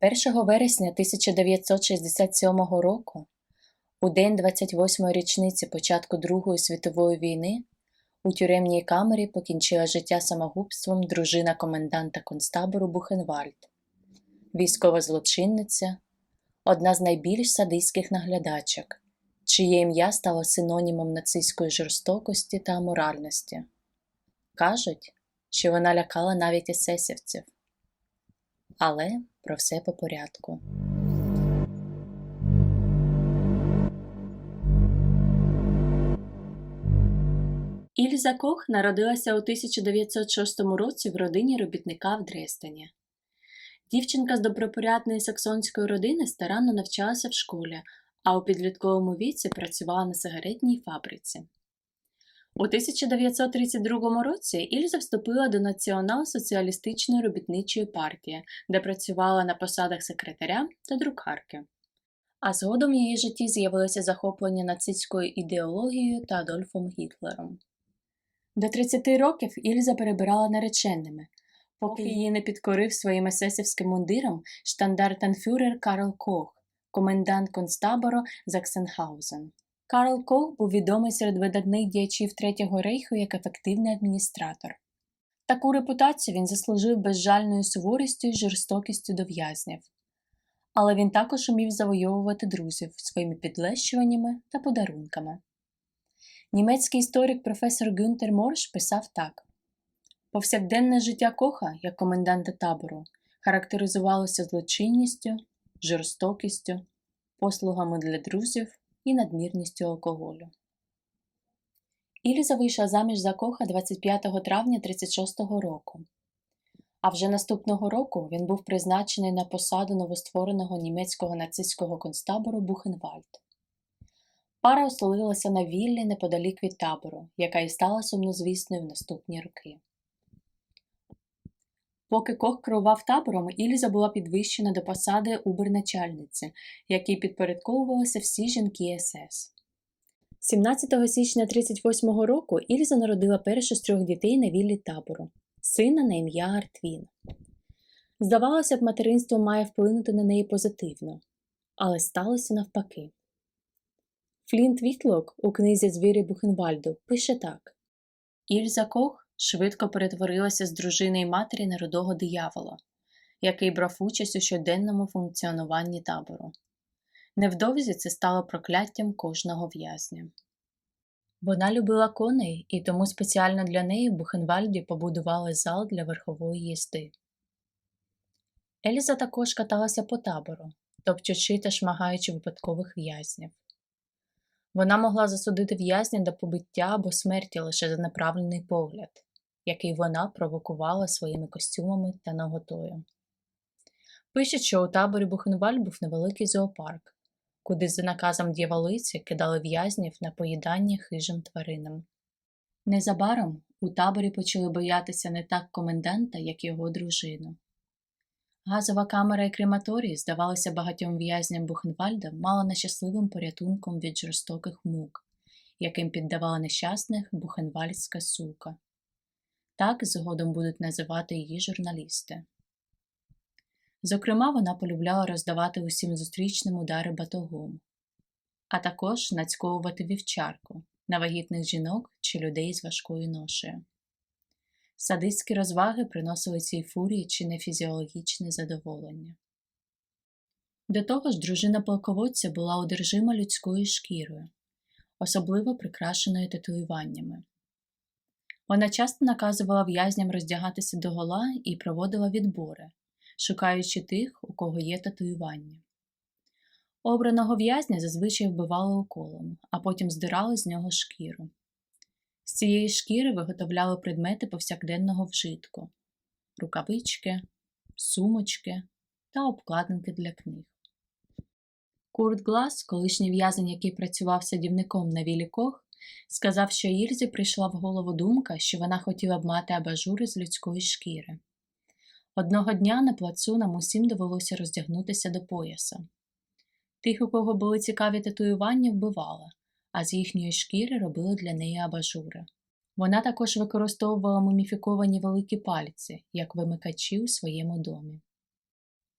1 вересня 1967 року, у день 28-ї річниці початку Другої світової війни, у тюремній камері покінчила життя самогубством дружина коменданта концтабору Бухенвальд, військова злочинниця, одна з найбільш садистських наглядачок, чиє ім'я стало синонімом нацистської жорстокості та аморальності. Кажуть, що вона лякала навіть есесівців. Але про все по порядку. Ільза Кох народилася у 1906 році в родині робітника в Дрестені. Дівчинка з добропорядної саксонської родини старанно навчалася в школі, а у підлітковому віці працювала на сигаретній фабриці. У 1932 році Ільза вступила до Націонал-соціалістичної робітничої партії, де працювала на посадах секретаря та друкарки. А згодом в її житті з'явилося захоплення нацистською ідеологією та Адольфом Гітлером. До 30 років Ільза перебирала нареченими, поки її не підкорив своїм есесівським мундиром штандартенфюрер Карл Кох, комендант концтабору Заксенхаузен. Карл Кох був відомий серед видатних діячів Третього рейху як ефективний адміністратор. Таку репутацію він заслужив безжальною суворістю і жорстокістю до в'язнів. Але він також умів завойовувати друзів своїми підлещуваннями та подарунками. Німецький історик професор Гюнтер Морш писав так: повсякденне життя Коха, як коменданта табору, характеризувалося злочинністю, жорстокістю, послугами для друзів і надмірністю алкоголю. Ільза вийшла заміж за Коха 25 травня 36-го року. А вже наступного року він був призначений на посаду новоствореного німецького нацистського концтабору Бухенвальд. Пара оселилася на віллі неподалік від табору, яка і стала сумнозвісною в наступні роки. Поки Кох керував табором, Ільза була підвищена до посади уберначальниці, якій підпорядковувалися всі жінки СС. 17 січня 38-го року Ільза народила першу з трьох дітей на віллі табору сина на ім'я Артвін. Здавалося б, материнство має вплинути на неї позитивно, але сталося навпаки. Флінт Вітлок у книзі Звірі Бухенвальду пише так: Ільза Кох швидко перетворилася з дружини й матері на рудого диявола, який брав участь у щоденному функціонуванні табору. Невдовзі це стало прокляттям кожного в'язня. Вона любила коней, і тому спеціально для неї в Бухенвальді побудували зал для верхової їзди. Ельза також каталася по табору, топчучи та шмагаючи випадкових в'язнів. Вона могла засудити в'язня до побиття або смерті лише за направлений погляд, який вона провокувала своїми костюмами та наготою. Пишуть, що у таборі Бухенваль був невеликий зоопарк, куди за наказом дьяволиці кидали в'язнів на поїдання хижим тваринам. Незабаром у таборі почали боятися не так коменданта, як його дружину. Газова камера і крематорій, здавалося багатьом в'язням Бухенвальда, мала нещасливим порятунком від жорстоких мук, яким піддавала нещасних бухенвальдська сука. Так згодом будуть називати її журналісти. Зокрема, вона полюбляла роздавати усім зустрічним удари батогом, а також нацьковувати вівчарку на вагітних жінок чи людей з важкою ношею. Садистські розваги приносили цій фурії чи не фізіологічне задоволення. До того ж, дружина полководця була одержима людською шкірою, особливо прикрашеною татуюваннями. Вона часто наказувала в'язням роздягатися догола і проводила відбори, шукаючи тих, у кого є татуювання. Обраного в'язня зазвичай вбивали уколом, а потім здирали з нього шкіру. З цієї шкіри виготовляли предмети повсякденного вжитку рукавички, сумочки та обкладинки для книг. Курт Глас, колишній в'язень, який працював садівником на вілі Кох, сказав, що Ільзі прийшла в голову думка, що вона хотіла б мати абажури з людської шкіри. Одного дня на плацу нам усім довелося роздягнутися до пояса. Тих, у кого були цікаві татуювання, вбивала, а з їхньої шкіри робили для неї абажури. Вона також використовувала муміфіковані великі пальці, як вимикачі у своєму домі.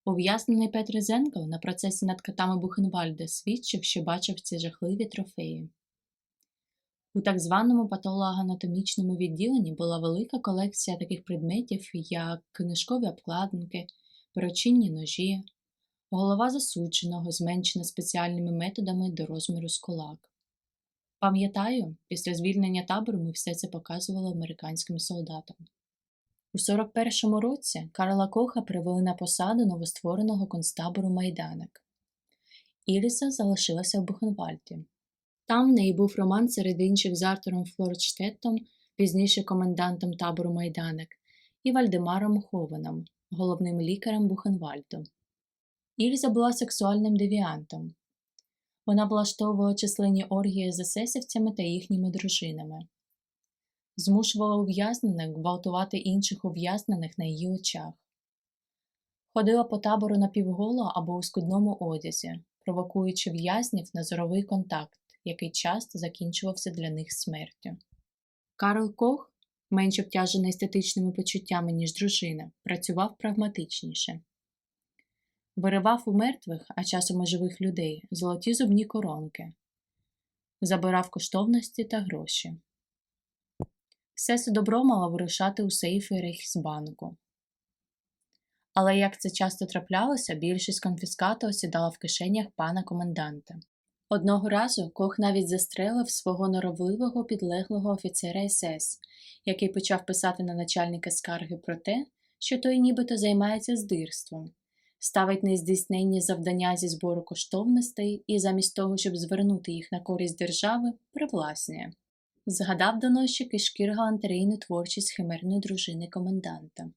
Ув'язнений Петр Зенков на процесі над котами Бухенвальда свідчив, що бачив ці жахливі трофеї. У так званому патологоанатомічному відділенні була велика колекція таких предметів, як книжкові обкладинки, перочинні ножі, голова засудженого, зменшена спеціальними методами до розміру з кулак. Пам'ятаю, після звільнення табору ми все це показували американським солдатам. У 41-му році Карла Коха привели на посаду новоствореного концтабору Майданок. Іріса залишилася в Бухенвальді. Там в неї був роман серед інших з Артуром Флордштеттом, пізніше комендантом табору Майданок, і Вальдемаром Хованом, головним лікарем Бухенвальду. Ільза була сексуальним девіантом. Вона влаштовувала численні оргії з есесівцями та їхніми дружинами, змушувала ув'язнених гвалтувати інших ув'язнених на її очах, ходила по табору напівголо або у скудному одязі, провокуючи в'язнів на зоровий контакт, який часто закінчувався для них смертю. Карл Кох, менш обтяжений естетичними почуттями, ніж дружина, працював прагматичніше. Виривав у мертвих, а часом і живих людей, золоті зубні коронки, забирав коштовності та гроші. Все це добро мало вирушати у сейфи Рейхсбанку. Але як це часто траплялося, більшість конфіскату осідала в кишенях пана коменданта. Одного разу Кох навіть застрелив свого норовливого підлеглого офіцера СС, який почав писати на начальника скарги про те, що той нібито займається здирством, ставить нездійсненні завдання зі збору коштовностей і замість того, щоб звернути їх на користь держави, привласнює. Згадав доносчик і шкір галантерейну творчість химерної дружини коменданта.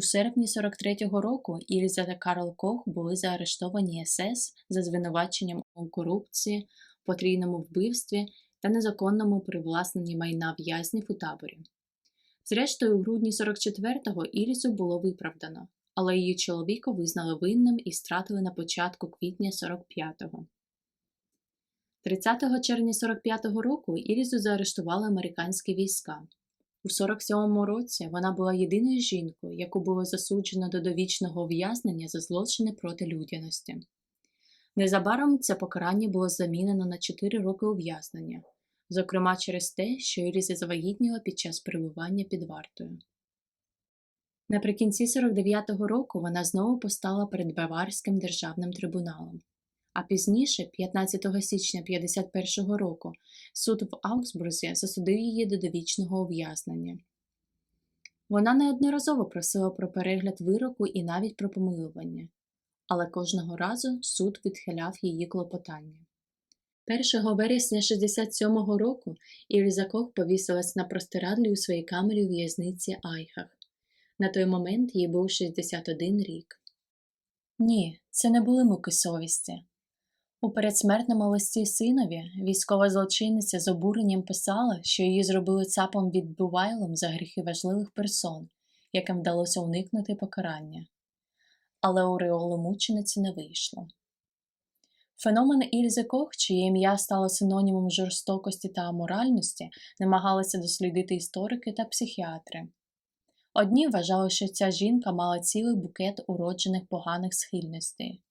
У серпні 43-го року Ільза та Карл Кох були заарештовані СС за звинуваченням у корупції, потрійному вбивстві та незаконному привласненні майна в'язнів у таборі. Зрештою, у грудні 44-го Ільзу було виправдано, але її чоловіка визнали винним і стратили на початку квітня 45-го. 30 червня 45-го року Ільзу заарештували американські війська. У 47-му році вона була єдиною жінкою, яку було засуджено до довічного ув'язнення за злочини проти людяності. Незабаром це покарання було замінено на 4 роки ув'язнення, зокрема через те, що Іліза завагітніла під час перебування під вартою. Наприкінці 49-го року вона знову постала перед Баварським державним трибуналом. А пізніше, 15 січня 51-го року, суд в Аугсбурзі засудив її до довічного ув'язнення. Вона неодноразово просила про перегляд вироку і навіть про помилування, але кожного разу суд відхиляв її клопотання. 1 вересня 67-го року Ільза Кох повісилась на простирадлі у своїй камері у в'язниці Айхах. На той момент їй був 61 рік. Ні, це не були муки совісті. У передсмертному листі синові військова злочинниця з обуренням писала, що її зробили цапом відбувайлом за гріхи важливих персон, яким вдалося уникнути покарання. Але у мучениці не вийшло. Феномен Ільзи Кох, чиє ім'я стало синонімом жорстокості та аморальності, намагалися дослідити історики та психіатри. Одні вважали, що ця жінка мала цілий букет уроджених поганих схильностей.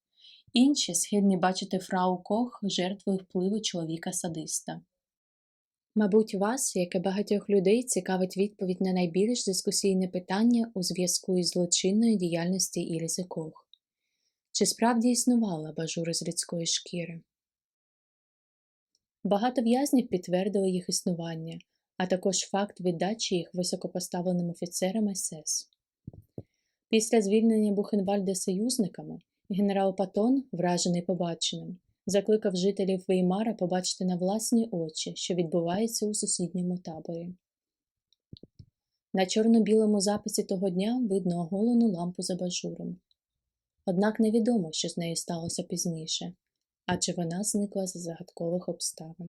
Інші схильні бачити фрау Кох жертвою впливу чоловіка-садиста. Мабуть, вас, як і багатьох людей, цікавить відповідь на найбільш дискусійне питання у зв'язку із злочинною діяльності Ільзи Кох. Чи справді існувала бажура з людської шкіри? Багато в'язнів підтвердили їх існування, а також факт віддачі їх високопоставленим офіцерам СС. Після звільнення Бухенвальда союзниками Генерал Патон, вражений побаченим, закликав жителів Веймара побачити на власні очі, що відбувається у сусідньому таборі. На чорно-білому записі того дня видно оголену лампу за бажуром. Однак невідомо, що з нею сталося пізніше, адже вона зникла за загадкових обставин.